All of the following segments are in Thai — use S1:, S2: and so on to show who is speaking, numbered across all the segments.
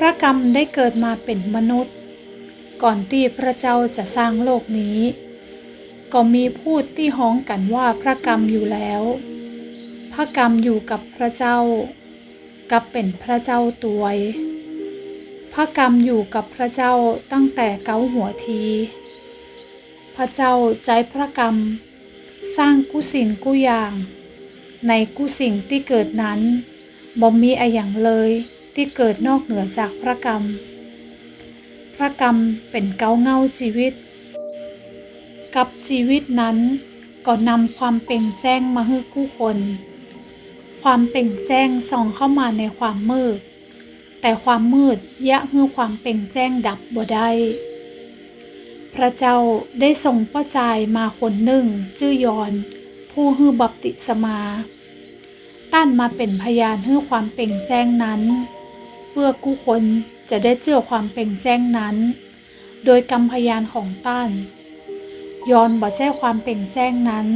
S1: พระกรรมได้เกิดมาเป็นมนุษย์ ก่อนที่พระเจ้าจะสร้างโลกนี้ ก็มีพูดที่ฮ้องกันว่าพระกรรมอยู่แล้ว พระกรรมอยู่กับพระเจ้า กับเป็นพระเจ้าตวย พระกรรมอยู่กับพระเจ้าตั้งแต่เก้าหัวที พระเจ้าใจพระกรรม สร้างกุสิ่งกุอย่าง ในกุสิ่งที่เกิดนั้นบ่มีอะไรอย่างเลย ที่เกิดนอกเหนือจากพระกรรม พระกรรมเป็นเกาเงาชีวิต กับชีวิตนั้นก็นำความเปล่งแจ้งมาให้กู้คน ความเปล่งแจ้งส่องเข้ามาในความมืด แต่ความมืดยะให้ความเปล่งแจ้งดับบ่ได้ พระเจ้าได้ทรงประจายมาคนหนึ่งชื่อยอน ผู้ฮือบัพติศมา ตั้นมาเป็นพยานให้ความเปล่งแจ้งนั้น พื่อกู้คนจะได้เจอความเป่งแจ้งนั้น โดยกำพยานของตั้นยอนบ่แจ้ความเป่งแจ้งนั้น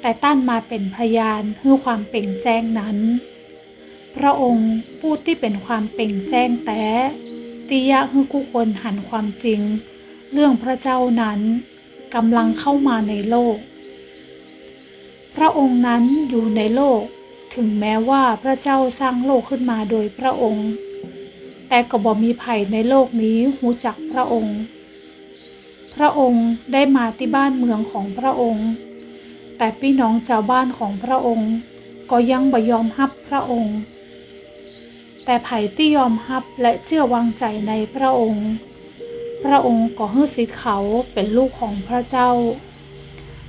S1: แต่ตั้นมาเป็นพยานให้ความเป่งแจ้งนั้น พระองค์ผู้ที่เป็นความเป่งแจ้งแต่ติยะให้กู้คนหันความจริง เรื่องพระเจ้านั้นกำลังเข้ามาในโลก พระองค์นั้นอยู่ในโลก ถึงแม้ว่าพระเจ้าสร้างโลกขึ้นมาโดยพระองค์ แต่ก็บ่มีภัยในโลกนี้หูจักพระองค์ พระองค์ได้มาที่บ้านเมืองของพระองค์ แต่พี่น้องชาวบ้านของพระองค์ ก็ยังบ่ยอมฮับพระองค์ แต่ไผ่ที่ยอมฮับและเชื่อวางใจในพระองค์ พระองค์ก็ให้สิทธิ์เขาเป็นลูกของพระเจ้า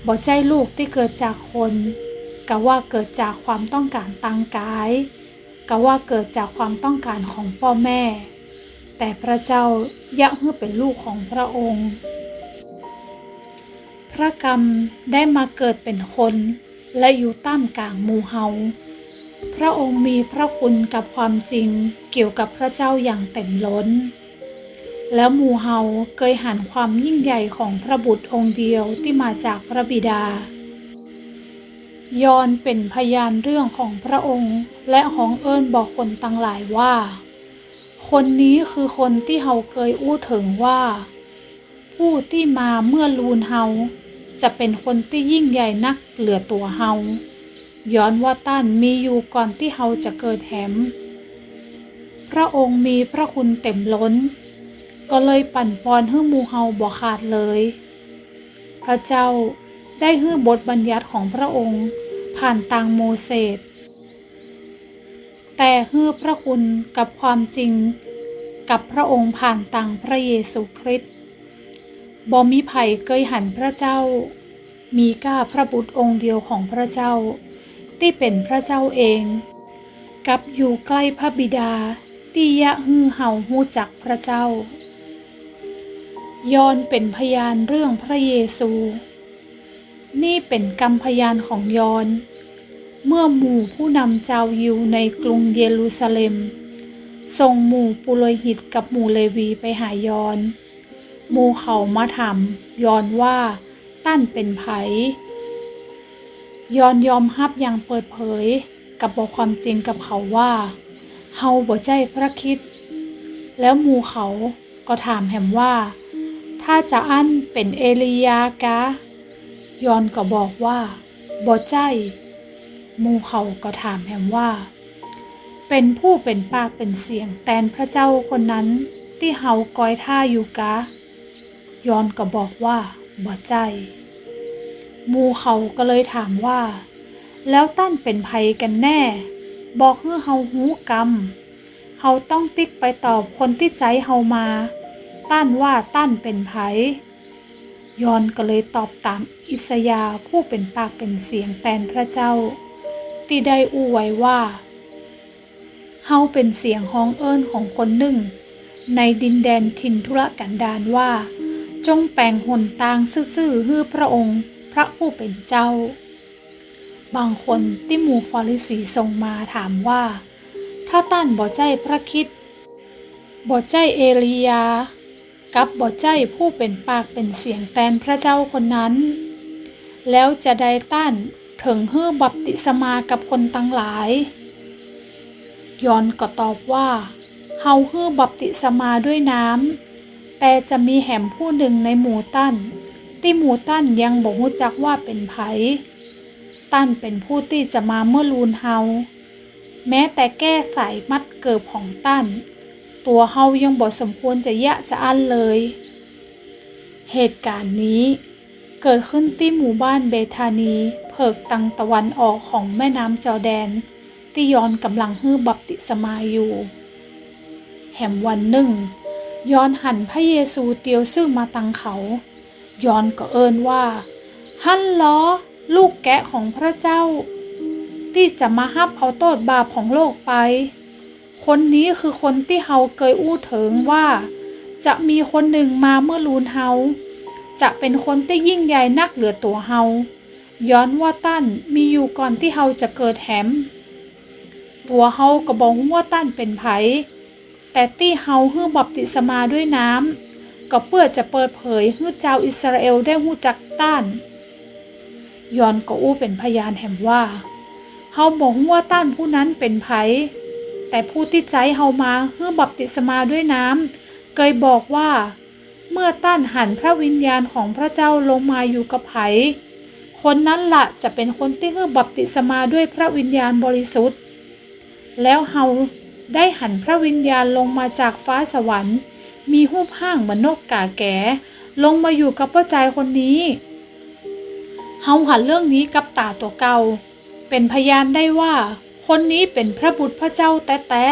S1: บ่ใจลูกที่เกิดจากคนกะว่าเกิดจากความต้องการทางกาย กะว่าเกิดจากความต้องการของพ่อแม่ แต่พระเจ้ายักให้เป็นลูกของพระองค์ พระกรรมได้มาเกิดเป็นคนและอยู่ต้ามกลางหมู่เฮา พระองค์มีพระคุณกับความจริงเกี่ยวกับพระเจ้าอย่างเต็มล้น แล้วหมู่เฮาเคยหันความยิ่งใหญ่ของพระบุตรองค์เดียวที่มาจากพระบิดา ยอนเป็นพยานเรื่องของพระองค์ และหองเอิญบอกคนตั้งหลายว่า คนนี้คือคนที่เฮาเคยอู้ถึงว่า ผู้ที่มาเมื่อลูนเฮาจะเป็นคนที่ยิ่งใหญ่นักเหลือตัวเฮาย้อนว่าต้านมีอยู่ก่อนที่เฮาจะเกิดแหม พระองค์มีพระคุณเต็มล้น ก็เลยปั่นปอนให้หมูเฮาบ่ขาดเลย พระเจ้า ได้ฮื้อบทบัญญัติของพระองค์ ผ่านทางโมเสส แต่ฮื้อพระคุณกับความจริง กับพระองค์ผ่านทางพระเยซูคริสต์บ่มีไผ่เคยหันพระเจ้า มีก้าพระบุตรองค์เดียวของพระเจ้า ที่เป็นพระเจ้าเอง กับอยู่ใกล้พระบิดาที่ยะฮือเห่าหูจักพระเจ้ายอนเป็นพยานเรื่องพระเยซู นี่เป็นกรรมพยานของยอน เมื่อหมู่ผู้นำเจ้ายิวในกรุงเยรูซาเล็ม ส่งหมู่ปุโรหิตกับหมู่เลวีไปหายอน หมู่เขามาถามยอนว่าตั้นเป็นไผยอนยอมรับอย่างเปิดเผยกับบอกความจริงกับเขาว่าเฮาบ่ใจพระคิด แล้วหมู่เขาก็ถามแหมว่า ถ้าจะอั้นเป็นเอลียากะ ยอนก็บอกว่าบ่ใจมูเขาก็ถามแหมว่า เป็นผู้เป็นปากเป็นเสียงแตนพระเจ้าคนนั้นที่เฮากอยท่าอยู่กะ ยอนก็บอกว่าบ่ใจ มูเขาก็เลยถามว่า แล้วตั้นเป็นไผกันแน่ บอกให้เฮาหูกรรมเฮาต้องปิกไปตอบคนที่ใจเฮามา ตั้นว่าตั้นเป็นไผ ยอนก็เลยตอบตามอิสยาผู้เป็นปากเป็นเสียงแทนพระเจ้าที่ได้อู้ไว้ว่าเฮาเป็นเสียงฮ้องเอิ้นของคนหนึ่ง ในดินแดนทินทุรกันดารว่า จงแปลงหนตางซื่อๆฮื้อพระองค์ พระผู้เป็นเจ้า บางคนที่หมู่ฟาริสีส่งมาถามว่า ถ้าตั้นบ่ใจพระคิดบ่ใจเอลียา กับบ่ใจผู้เป็นปากเป็นเสียงแทนพระเจ้าคนนั้น แล้วจะได้ต้านถึงเฮือบัพติศมากับคนตั้งหลาย ยอนก็ตอบว่าเฮาเฮือบัพติศมาด้วยน้ำแต่จะมีแหมผู้หนึ่งในหมู่ตั้นที่หมู่ตั้นยังบอกรู้จักว่าเป็นไผตั้นเป็นผู้ที่จะมาเมื่อลูนเฮาแม้แต่แก้ใส่มัดเกิบของตั้น ตัวเฮายังบ่สมควรจะยะจะอั้นเลย เหตุการณ์นี้เกิดขึ้นที่หมู่บ้านเบธานี เพิกตังตะวันออกของแม่น้ำจอแดน ที่ยอนกำลังฮื้อบัพติศมาอยู่ แหมวันหนึ่ง ยอนหันพระเยซูเตียวซึ่งมาตังเขา ยอนก็เอินว่า ฮันล้อ ลูกแกะของพระเจ้า ที่จะมาฮับเอาโทษบาปของโลกไป คนนี้คือคนที่เฮาเคยอู้ถึงว่า จะมีคนหนึ่งมาเมื่อลูนเฮาจะเป็นคนที่ยิ่งใหญ่นักเหลือตัวเฮาย้อนว่าตั้นมีอยู่ก่อนที่เฮาจะเกิดแหม ตัวเฮาก็บอกว่าตั้นเป็นไผแต่ที่เฮาฮื้อบัพติศมาด้วยน้ำก็เพื่อจะเปิดเผยให้เจ้าอิสราเอลได้หู้จักต้านยอนก็อู้เป็นพยานแห่งว่าเฮาบอกว่าต้านผู้นั้นเป็นไผ แต่ผู้ที่ใจเฮามาฮื้อบัพติศมาด้วยน้ำเคยบอกว่า เมื่อต้านหันพระวิญญาณของพระเจ้าลงมาอยู่กับไผคนนั้นละจะเป็นคนที่ฮื้อบัพติศมาด้วยพระวิญญาณบริสุทธิ์ แล้วเฮาได้หันพระวิญญาณลงมาจากฟ้าสวรรค์ มีหูปห้างเหมือนนกกาแก่ลงมาอยู่กับพ่อใจคนนี้เฮาหันเรื่องนี้กับตาตัวเก่า เป็นพยานได้ว่า คนนี้เป็นพระบุตรพระเจ้าแต่แต่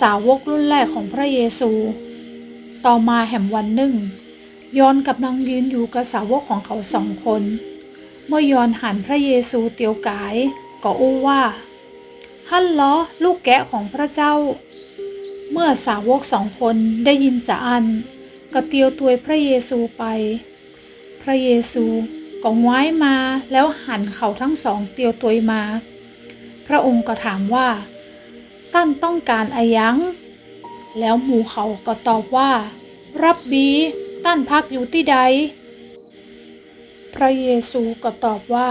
S1: สาวกรุ่นแรกของพระเยซู ต่อมาแห่มวันหนึ่ง ยอนกำลังยืนอยู่กับสาวกของเขาสองคน เมื่อยอนหันพระเยซูเตียวกาย ก็อู้ว่าฮัลโหลลูกแกะของพระเจ้า เมื่อสาวกสองคนได้ยินจะอัน ก็เตียวตัวพระเยซูไป พระเยซูก็ง้ายมาแล้วหันเขาทั้งสองเตียวตัวมา พระองค์ก็ถามว่าตั้นต้องการอายัง แล้วหมู่เขาก็ตอบว่า รับบีตั้นพักอยู่ที่ใด พระเยซูก็ตอบว่า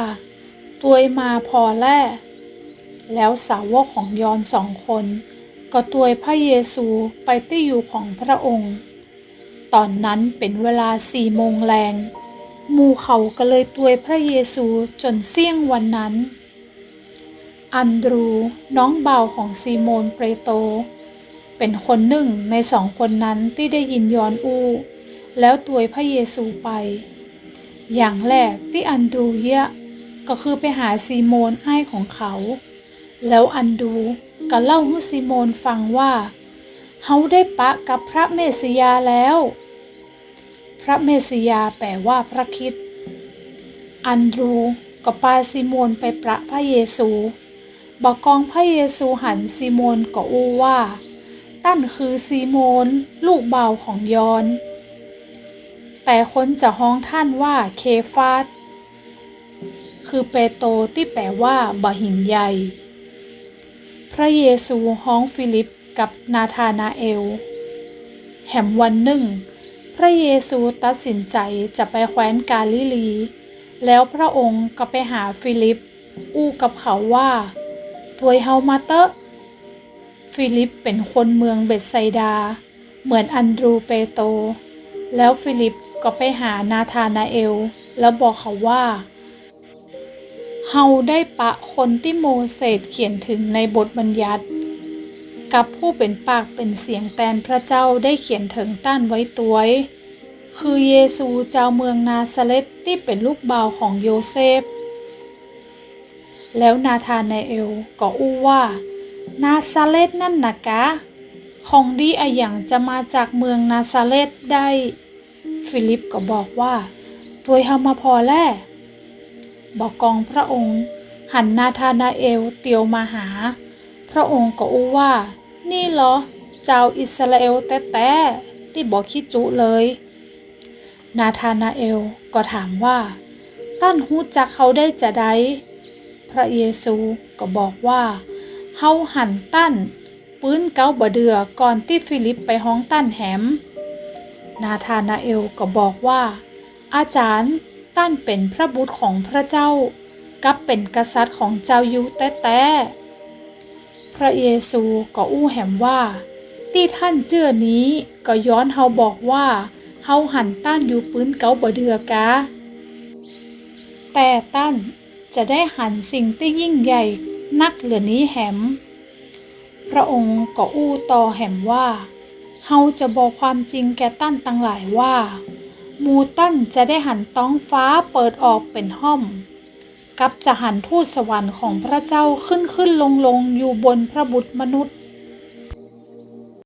S1: ตัวมาพอแล่แล้วสาวกของยอนสองคน ก็ตัวพระเยซูไปที่อยู่ของพระองค์ ตอนนั้นเป็นเวลาสี่โมงแรงหมู่เขาก็เลยตัวพระเยซูจนเสี่ยงวันนั้น อันดรู น้องเบาของซีโมนเปโตรเป็นคนหนึ่งในสองคนนั้นที่ได้ยินยอนอู้ แล้วตวยพระเยซูไป อย่างแรกที่อันดรูเยะก็คือไปหาซีโมนไอ้ของเขา แล้วอันดูก็เล่าให้ซีโมนฟังว่าเฮาได้ปะกับพระเมสสิยาแล้ว พระเมสสิยาแปลว่าพระคิด อันดรูก็ปาซีโมนไปประพระเยซู บอกกองพระเยซูหันซีโมนก็อู้ว่า ตั้นคือซีโมนลูกเบาของยอน แต่คนจะฮ้องท่านว่าเคฟาสคือเปโตที่แปลว่าบะหินใหญ่ พระเยซูฮ้องฟิลิปกับนาธานาเอล แห่มวันหนึ่ง พระเยซูตัดสินใจจะไปแคว้นกาลิลี แล้วพระองค์ก็ไปหาฟิลิป อู้กับเขาว่า ถวยเฮามาเตอะฟิลิปเป็นคนเมืองเบตไซดา เหมือนอันดรูเปโต แล้วฟิลิปก็ไปหานาธานาเอล แล้วบอกเขาว่า เฮาได้ปะคนที่โมเสสเขียนถึงในบทบัญญัติ กับผู้เป็นปากเป็นเสียงแตนพระเจ้าได้เขียนถึงต้านไว้ตัวยคือเยซูเจ้าเมืองนาซาเรตที่เป็นลูกบ่าวของโยเซฟ แล้วนาธานาเอลก็อู้ว่า นาซาเรตนั่นนะกะ ของดีอะอย่างจะมาจากเมืองนาซาเรตได้ ฟิลิปก็บอกว่าตัวเฮามาพอแล้วบอกกองพระองค์ หันนาธานาเอลเตียวมาหา พระองค์ก็อู้ว่า นี่เหรอ เจ้าอิสราเอลแต่แต่ที่บอกคิดจุเลย นาธานาเอลก็ถามว่า ตั้นหูจักเขาได้จะได พระเยซูก็บอกว่า เฮาหันตั้น ปื้นเก้าบะเดือก่อนที่ฟิลิปไปห้องตั้นแหม นาธานาเอลก็บอกว่า อาจารย์ตั้นเป็นพระบุตรของพระเจ้า กับเป็นกษัตริย์ของเจ้ายูแต่แต่พระเยซูก็อู้แหมว่า ที่ท่านเจื้อนี้ก็ย้อนเฮาบอกว่าเฮาหันตั้นอยู่ปืนเกาบ่เดือกาแต่ตั้น จะได้หันสิ่งที่ยิ่งใหญ่นักเหลือนี้แหม พระองค์ก็อู้ต่อแหมว่า เฮาจะบอกความจริงแก่ตั้นตั้งหลายว่า มูตั้นจะได้หันต้องฟ้าเปิดออกเป็นห้อม กับจะหันทูตสวรรค์ของพระเจ้าขึ้นขึ้นลงลงอยู่บนพระบุตรมนุษย์